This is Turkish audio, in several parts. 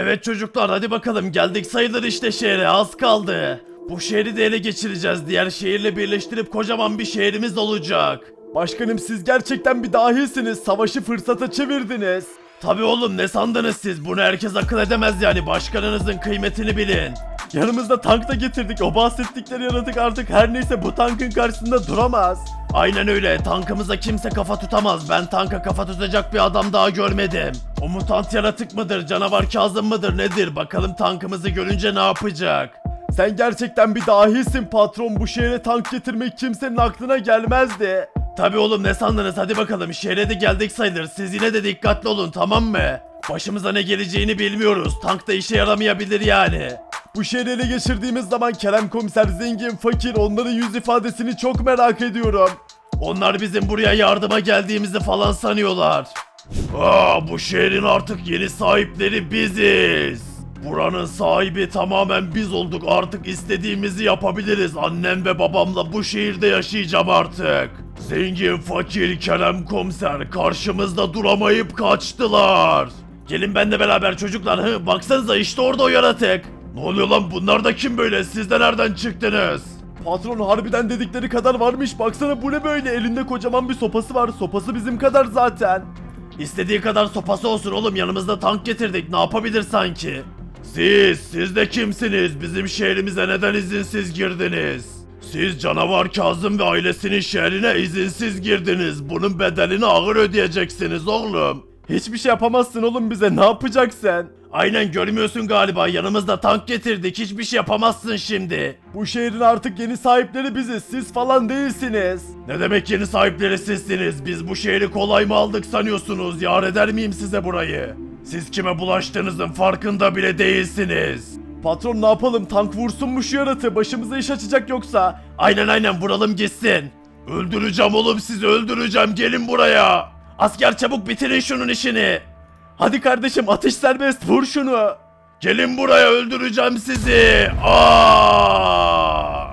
Evet çocuklar hadi bakalım geldik sayılır işte şehre az kaldı. Bu şehri de ele geçireceğiz. Diğer şehirle birleştirip kocaman bir şehrimiz olacak. Başkanım siz gerçekten bir dahisiniz. Savaşı fırsata çevirdiniz. Tabi oğlum ne sandınız siz? Bunu herkes akıl edemez yani. Başkanınızın kıymetini bilin. Yanımızda tank da getirdik. O bahsettikleri yaratık artık her neyse bu tankın karşısında duramaz. Aynen öyle. Tankımıza kimse kafa tutamaz. Ben tanka kafa tutacak bir adam daha görmedim. O mutant yaratık mıdır? Canavar Kazım mıdır? Nedir? Bakalım tankımızı görünce ne yapacak? Sen gerçekten bir dahisin patron. Bu şehre tank getirmek kimsenin aklına gelmezdi. Tabi oğlum ne sandınız? Hadi bakalım. Şehre de geldik sayılır. Siz yine de dikkatli olun tamam mı? Başımıza ne geleceğini bilmiyoruz. Tank da işe yaramayabilir yani. Bu şehri ele geçirdiğimiz zaman Kerem komiser zengin, fakir onların yüz ifadesini çok merak ediyorum. Onlar bizim buraya yardıma geldiğimizi falan sanıyorlar. Aa, bu şehrin artık yeni sahipleri biziz. Buranın sahibi tamamen biz olduk. Artık istediğimizi yapabiliriz. Annem ve babamla bu şehirde yaşayacağım artık. Zengin, fakir, Kerem komiser karşımızda duramayıp kaçtılar. Gelin benimle beraber çocuklar. Hı, baksanıza işte orada o yaratık. Ne oluyor lan bunlar da kim böyle? Siz de nereden çıktınız? Patron harbiden dedikleri kadar varmış. Baksana bu ne böyle? Elinde kocaman bir sopası var. Sopası bizim kadar zaten. İstediği kadar sopası olsun oğlum yanımızda tank getirdik ne yapabilir sanki? Siz, siz de kimsiniz? Bizim şehrimize neden izinsiz girdiniz? Siz canavar Kazım ve ailesinin şehrine izinsiz girdiniz. Bunun bedelini ağır ödeyeceksiniz oğlum. Hiçbir şey yapamazsın oğlum bize. Ne yapacaksın? Aynen görmüyorsun galiba yanımızda tank getirdik hiçbir şey yapamazsın şimdi. Bu şehrin artık yeni sahipleri biziz. Siz falan değilsiniz. Ne demek yeni sahipleri sizsiniz? Biz bu şehri kolay mı aldık sanıyorsunuz? Yar eder miyim size burayı? Siz kime bulaştığınızın farkında bile değilsiniz. Patron ne yapalım? Tank vursun mu şu yaratığı? Başımıza iş açacak yoksa. Aynen aynen vuralım gitsin. Öldüreceğim oğlum sizi öldüreceğim gelin buraya. Asker çabuk bitirin şunun işini. Hadi kardeşim atış serbest. Vur şunu. Gelin buraya öldüreceğim sizi. Aa!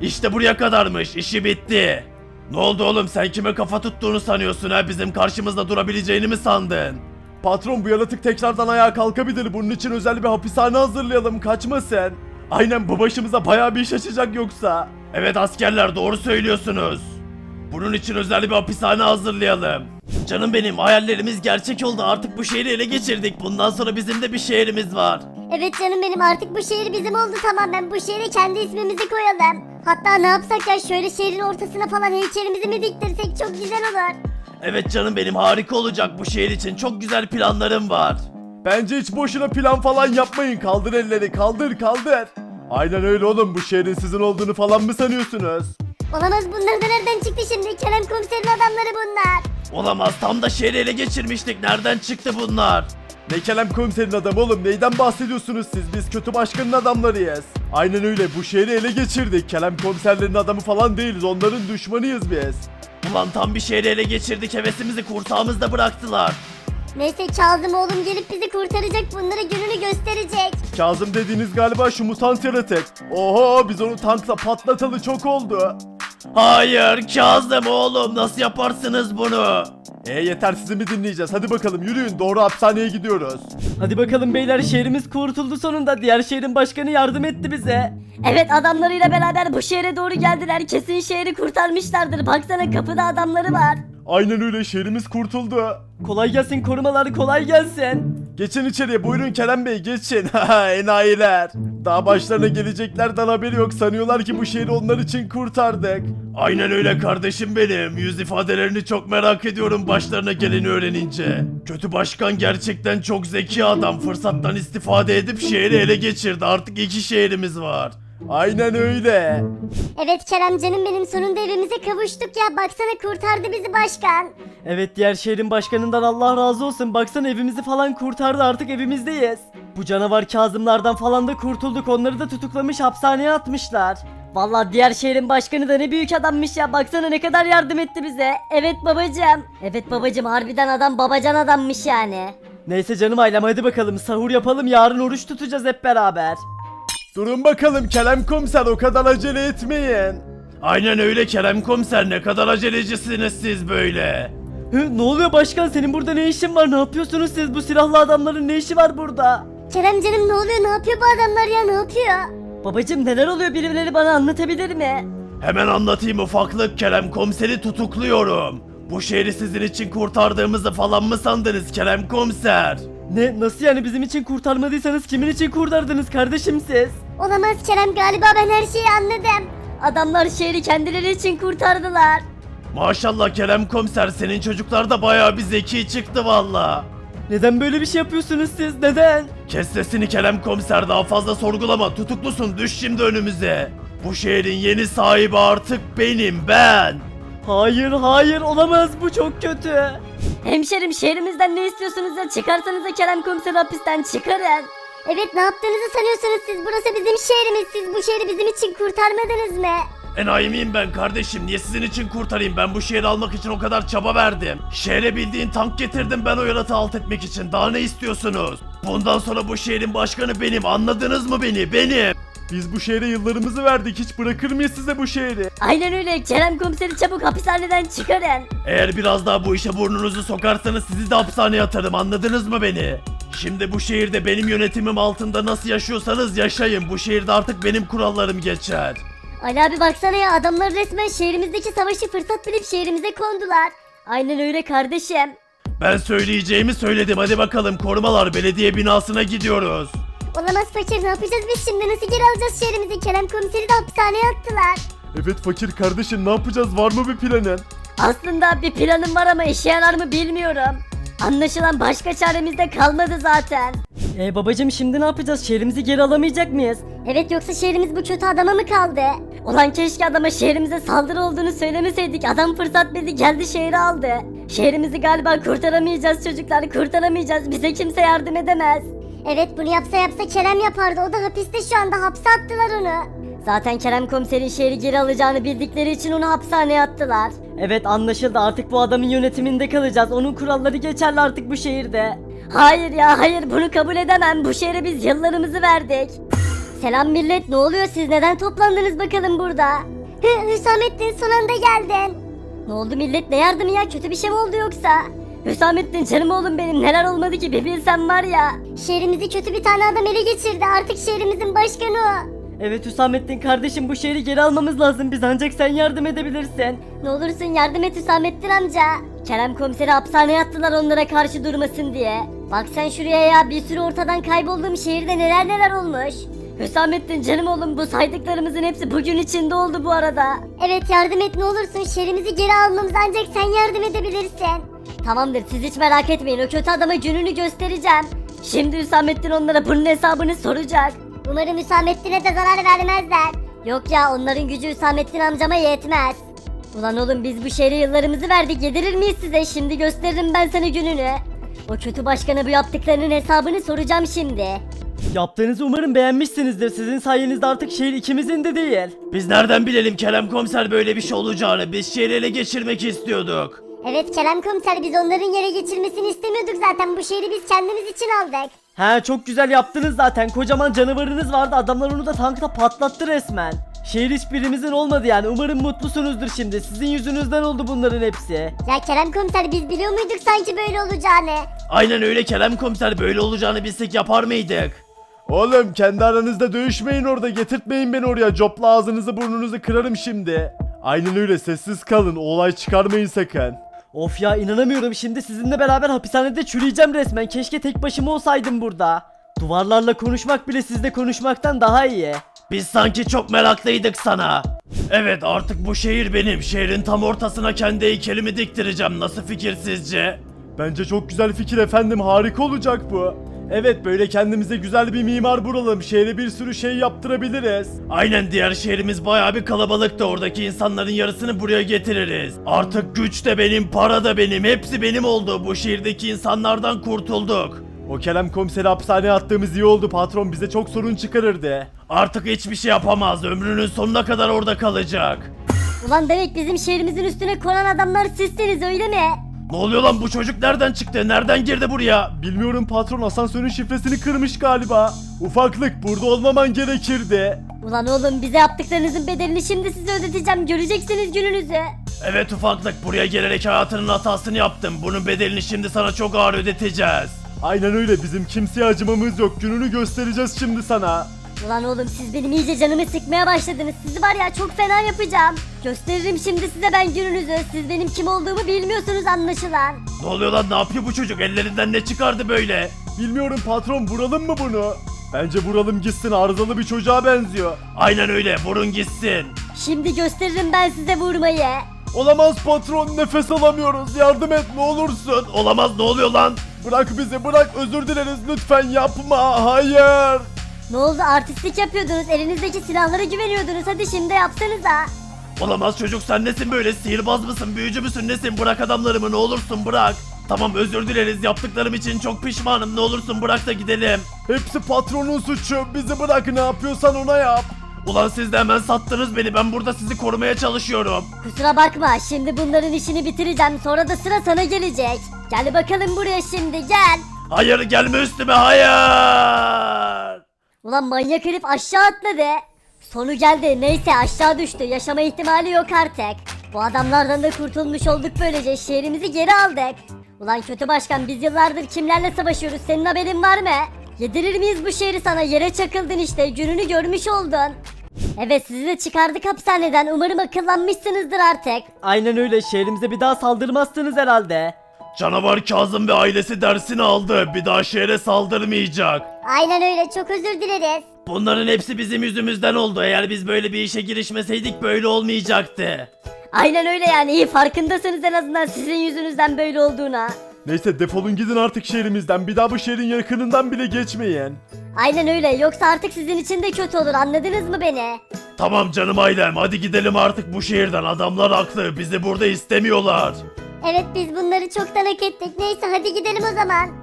İşte buraya kadarmış işi bitti. Ne oldu oğlum sen kime kafa tuttuğunu sanıyorsun ha bizim karşımızda durabileceğini mi sandın? Patron bu yaratık tekrardan ayağa kalkabilir. Bunun için özel bir hapishane hazırlayalım. Kaçmasın. Aynen bu başımıza bayağı bir iş açacak yoksa. Evet askerler doğru söylüyorsunuz. Bunun için özel bir hapishane hazırlayalım. Canım benim hayallerimiz gerçek oldu artık bu şehri ele geçirdik. Bundan sonra bizim de bir şehrimiz var. Evet canım benim artık bu şehir bizim oldu tamamen. Bu şehre kendi ismimizi koyalım. Hatta ne yapsak ya şöyle şehrin ortasına falan heykelimizi mi diktirsek çok güzel olur. Evet canım benim harika olacak bu şehir için çok güzel planlarım var. Bence hiç boşuna plan falan yapmayın. Kaldır elleri kaldır kaldır. Aynen öyle oğlum bu şehrin sizin olduğunu falan mı sanıyorsunuz? Olamaz bunlar da nereden çıktı şimdi? Kerem komiserin adamları bunlar. Olamaz tam da şehri ele geçirmiştik nereden çıktı bunlar? Ne Kerem komiserin adamı oğlum neyden bahsediyorsunuz siz biz kötü başkanın adamlarıyız. Aynen öyle bu şehri ele geçirdik Kerem komiserlerin adamı falan değiliz onların düşmanıyız biz. Ulan tam bir şehri ele geçirdik hevesimizi kursağımızda bıraktılar. Neyse Kazım oğlum gelip bizi kurtaracak bunlara gününü gösterecek. Kazım dediğiniz galiba şu mutant yaratık. Oho biz onu tankla patlatalı çok oldu. Hayır Kazım oğlum nasıl yaparsınız bunu? E yeter sizi mi dinleyeceğiz hadi bakalım yürüyün doğru hapishaneye gidiyoruz. Hadi bakalım beyler şehrimiz kurtuldu sonunda. Diğer şehrin başkanı yardım etti bize. Evet adamlarıyla beraber bu şehre doğru geldiler. Kesin şehri kurtarmışlardır. Baksana kapıda adamları var. Aynen öyle şehrimiz kurtuldu. Kolay gelsin korumalar kolay gelsin. Geçin içeriye buyurun Kerem Bey geçin. Enayiler. Daha başlarına geleceklerden haberi yok sanıyorlar ki bu şehri onlar için kurtardık. Aynen öyle kardeşim benim. Yüz ifadelerini çok merak ediyorum başlarına geleni öğrenince. Kötü başkan gerçekten çok zeki adam. Fırsattan istifade edip şehri ele geçirdi. Artık iki şehrimiz var. Aynen öyle. Evet Kerem canım benim sonunda evimize kavuştuk ya. Baksana kurtardı bizi başkan. Evet diğer şehrin başkanından Allah razı olsun. Baksana evimizi falan kurtardı artık evimizdeyiz. Bu canavar Kazımlardan falan da kurtulduk. Onları da tutuklamış hapishaneye atmışlar. Vallahi diğer şehrin başkanı da ne büyük adammış ya. Baksana ne kadar yardım etti bize. Evet babacığım. Evet babacığım harbiden adam babacan adammış yani. Neyse canım ailem hadi bakalım sahur yapalım. Yarın oruç tutacağız hep beraber. Durun bakalım Kerem komiser o kadar acele etmeyin. Aynen öyle Kerem komiser ne kadar acelecisiniz siz böyle. Hı, ne oluyor başkan senin burada ne işin var? Ne yapıyorsunuz siz? Bu silahlı adamların ne işi var burada? Kerem canım ne oluyor ne yapıyor bu adamlar ya ne yapıyor? Babacım neler oluyor birileri bana anlatabilir mi? Hemen anlatayım ufaklık Kerem komiseri tutukluyorum. Bu şehri sizin için kurtardığımızı falan mı sandınız Kerem komiser? Ne nasıl yani bizim için kurtarmadıysanız kimin için kurtardınız kardeşim siz? Olamaz Kerem galiba ben her şeyi anladım. Adamlar şehri kendileri için kurtardılar. Maşallah Kerem komiser senin çocuklar da bayağı bir zeki çıktı valla. Neden böyle bir şey yapıyorsunuz siz neden? Kes sesini Kerem komiser daha fazla sorgulama tutuklusun düş şimdi önümüze. Bu şehrin yeni sahibi artık benim ben. Hayır hayır olamaz bu çok kötü. Hemşerim şehrimizden ne istiyorsunuz ya çıkarsanıza Kerem komiseri hapisten çıkarın. Evet ne yaptığınızı sanıyorsunuz siz burası bizim şehrimiz siz bu şehri bizim için kurtarmadınız mı? Enayi miyim ben kardeşim niye sizin için kurtarayım ben bu şehri almak için o kadar çaba verdim. Şehre bildiğin tank getirdim ben o yaratığı alt etmek için daha ne istiyorsunuz? Bundan sonra bu şehrin başkanı benim anladınız mı beni benim. Biz bu şehre yıllarımızı verdik hiç bırakır mıyız size bu şehri? Aynen öyle Kerem komiseri çabuk hapishaneden çıkarın. Eğer biraz daha bu işe burnunuzu sokarsanız sizi de hapishaneye atarım anladınız mı beni? Şimdi bu şehirde benim yönetimim altında nasıl yaşıyorsanız yaşayın bu şehirde artık benim kurallarım geçer. Ali abi baksana ya adamlar resmen şehrimizdeki savaşı fırsat bilip şehrimize kondular. Aynen öyle kardeşim. Ben söyleyeceğimi söyledim hadi bakalım korumalar belediye binasına gidiyoruz. Olamaz fakir ne yapacağız biz şimdi nasıl geri alacağız şehrimizi Kerem komiseri de hapishaneye attılar. Evet fakir kardeşim ne yapacağız var mı bir planın? Aslında bir planım var ama işe yarar mı bilmiyorum. Anlaşılan başka çaremiz de kalmadı zaten. E babacım şimdi ne yapacağız şehrimizi geri alamayacak mıyız? Evet yoksa şehrimiz bu kötü adama mı kaldı? Ulan keşke adama şehrimize saldırı olduğunu söylemeseydik. Adam fırsat bildi geldi şehri aldı. Şehrimizi galiba kurtaramayacağız çocuklar kurtaramayacağız. Bize kimse yardım edemez. Evet bunu yapsa yapsa Kerem yapardı o da hapiste şu anda hapse attılar onu. Zaten Kerem komiserin şehri geri alacağını bildikleri için onu hapishaneye attılar. Evet anlaşıldı artık bu adamın yönetiminde kalacağız. Onun kuralları geçerli artık bu şehirde. Hayır ya hayır bunu kabul edemem. Bu şehre biz yıllarımızı verdik. Selam millet ne oluyor siz neden toplandınız bakalım burada? Hı, Hüsamettin son anda geldin. Ne oldu millet ne yardımı ya kötü bir şey mi oldu yoksa? Hüsamettin canım oğlum benim neler olmadı ki bir bilsen var ya. Şehrimizi kötü bir tane adam ele geçirdi artık şehrimizin başkanı o. Evet Hüsamettin kardeşim bu şehri geri almamız lazım. Biz ancak sen yardım edebilirsin. Ne olursun yardım et Hüsamettin amca. Kerem komiseri hapishaneye attılar onlara karşı durmasın diye. Bak sen şuraya ya bir sürü ortadan kaybolduğum şehirde neler neler olmuş. Hüsamettin canım oğlum bu saydıklarımızın hepsi bugün içinde oldu bu arada. Evet yardım et ne olursun şehrimizi geri almamıza ancak sen yardım edebilirsin. Tamamdır siz hiç merak etmeyin o kötü adama gününü göstereceğim. Şimdi Hüsamettin onlara bunun hesabını soracak. Umarım Hüsamettin'e de zarar vermezler. Yok ya onların gücü Hüsamettin amcama yetmez. Ulan oğlum biz bu şehre yıllarımızı verdik yedirir miyiz size? Şimdi gösteririm ben sana gününü. O kötü başkana bu yaptıklarının hesabını soracağım şimdi. Yaptığınızı umarım beğenmişsinizdir. Sizin sayenizde artık şehir ikimizin de değil. Biz nereden bilelim Kerem komiser böyle bir şey olacağını biz şehri ele geçirmek istiyorduk. Evet Kerem komiser biz onların yere geçirmesini istemiyorduk zaten bu şehri biz kendimiz için aldık. He çok güzel yaptınız zaten. Kocaman canavarınız vardı. Adamlar onu da tankta patlattı resmen. Şehir hiçbirimizin olmadı yani. Umarım mutlusunuzdur şimdi. Sizin yüzünüzden oldu bunların hepsi. Ya Kerem komiser biz biliyor muyduk sanki böyle olacağını? Aynen öyle Kerem komiser böyle olacağını bilsek yapar mıydık? Oğlum kendi aranızda dövüşmeyin orada getirtmeyin beni oraya copla ağzınızı burnunuzu kırarım şimdi. Aynen öyle sessiz kalın olay çıkarmayın sakın. Of ya inanamıyorum. Şimdi sizinle beraber hapishanede çürüyeceğim resmen. Keşke tek başıma olsaydım burada. Duvarlarla konuşmak bile sizle konuşmaktan daha iyi. Biz sanki çok meraklıydık sana. Evet artık bu şehir benim. Şehrin tam ortasına kendi heykelimi diktireceğim. Nasıl fikir sizce? Bence çok güzel fikir efendim harika olacak bu. Evet böyle kendimize güzel bir mimar bulalım şehre bir sürü şey yaptırabiliriz. Aynen diğer şehrimiz bayağı bir kalabalıktı. Oradaki insanların yarısını buraya getiririz. Artık güç de benim, para da benim. Hepsi benim oldu. Bu şehirdeki insanlardan kurtulduk. O Kerem komiseri hapishaneye attığımız iyi oldu patron bize çok sorun çıkarırdı. Artık hiçbir şey yapamaz. Ömrünün sonuna kadar orada kalacak. Ulan demek bizim şehrimizin üstüne konan adamlar sizsiniz öyle mi? Ne oluyor lan bu çocuk nereden çıktı? Nereden girdi buraya? Bilmiyorum patron asansörün şifresini kırmış galiba. Ufaklık burada olmaman gerekirdi. Ulan oğlum bize yaptıklarınızın bedelini şimdi size ödeteceğim göreceksiniz gününüzü. Evet ufaklık buraya gelerek hayatının hatasını yaptım. Bunun bedelini şimdi sana çok ağır ödeteceğiz. Aynen öyle bizim kimseye acımamız yok gününü göstereceğiz şimdi sana. Ulan oğlum siz benim iyice canımı sıkmaya başladınız. Sizi var ya çok fena yapacağım. Gösteririm şimdi size ben gününüzü. Siz benim kim olduğumu bilmiyorsunuz anlaşılan. Ne oluyor lan ne yapıyor bu çocuk ellerinden ne çıkardı böyle? Bilmiyorum patron vuralım mı bunu? Bence vuralım gitsin arızalı bir çocuğa benziyor. Aynen öyle vurun gitsin. Şimdi gösteririm ben size vurmayı. Olamaz patron nefes alamıyoruz yardım et ne olursun. Olamaz ne oluyor lan? Bırak bizi bırak özür dileriz lütfen yapma hayır. Ne oldu artistlik yapıyordunuz. Elinizdeki silahlara güveniyordunuz. Hadi şimdi yapsanıza. Olamaz çocuk sen nesin böyle sihirbaz mısın büyücü müsün nesin bırak adamlarımı ne olursun bırak. Tamam özür dileriz yaptıklarım için çok pişmanım ne olursun bırak da gidelim. Hepsi patronun suçu bizi bırak ne yapıyorsan ona yap. Ulan siz de hemen sattınız beni ben burada sizi korumaya çalışıyorum. Kusura bakma şimdi bunların işini bitireceğim. Sonra da sıra sana gelecek. Gel bakalım buraya şimdi gel. Hayır gelme üstüme hayır. Ulan manyak herif aşağı atladı. Sonu geldi. Neyse aşağı düştü. Yaşama ihtimali yok artık. Bu adamlardan da kurtulmuş olduk böylece. Şehrimizi geri aldık. Ulan kötü başkan biz yıllardır kimlerle savaşıyoruz. Senin haberin var mı? Yedirir miyiz bu şehri sana? Yere çakıldın işte. Gününü görmüş oldun. Evet sizi de çıkardık hapishaneden. Umarım akıllanmışsınızdır artık. Aynen öyle şehrimize bir daha saldırmazsınız herhalde. Canavar Kazım ve ailesi dersini aldı bir daha şehre saldırmayacak. Aynen öyle çok özür dileriz. Bunların hepsi bizim yüzümüzden oldu eğer biz böyle bir işe girişmeseydik böyle olmayacaktı. Aynen öyle yani. iyi farkındasınız en azından sizin yüzünüzden böyle olduğuna. Neyse defolun gidin artık şehrimizden bir daha bu şehrin yakınından bile geçmeyin. Aynen öyle. Yoksa artık sizin için de kötü olur. Anladınız mı beni? Tamam canım ailem hadi gidelim artık bu şehirden adamlar haklı bizi burada istemiyorlar. Evet biz bunları çoktan hak ettik. Neyse hadi gidelim o zaman.